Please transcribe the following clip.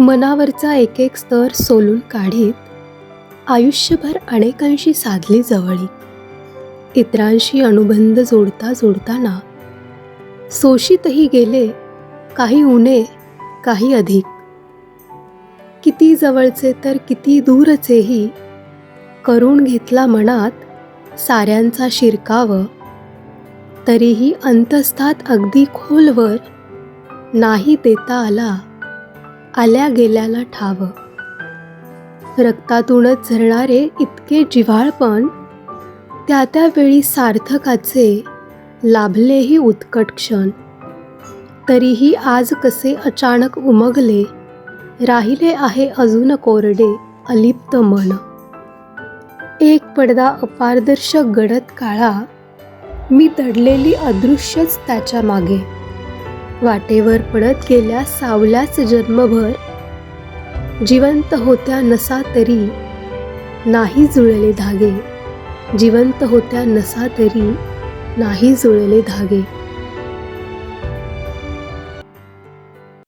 मनावरचा एक एक स्तर सोलून काढीत आयुष्यभर अनेकांशी साधली जवळी. इतरांशी अनुबंध जोडता जोडताना सोशीतही गेले काही उणे काही अधिक. किती जवळचे तर किती दूरचेही करून घेतला मनात साऱ्यांचा शिरकाव. तरीही अंतस्थात अगदी खोलवर नाही देता आला. आल्या गेल्याला ठाव. रक्तातूनच झरणारे इतके जिव्हाळपण त्या त्यावेळी सार्थकाचे लाभलेही उत्कट क्षण. तरीही आज कसे अचानक उमगले राहिले आहे अजून कोरडे अलिप्त मन. एक पडदा अपारदर्शक गडद काळा मी दडलेली अदृश्यच त्याच्यामागे. वाटेवर पडत गेल्या सावल्याच जन्मभर. जिवंत होत्या नसा तरी नाही जुळले धागे. जिवंत होत्या नसा तरी नाही जुळले धागे.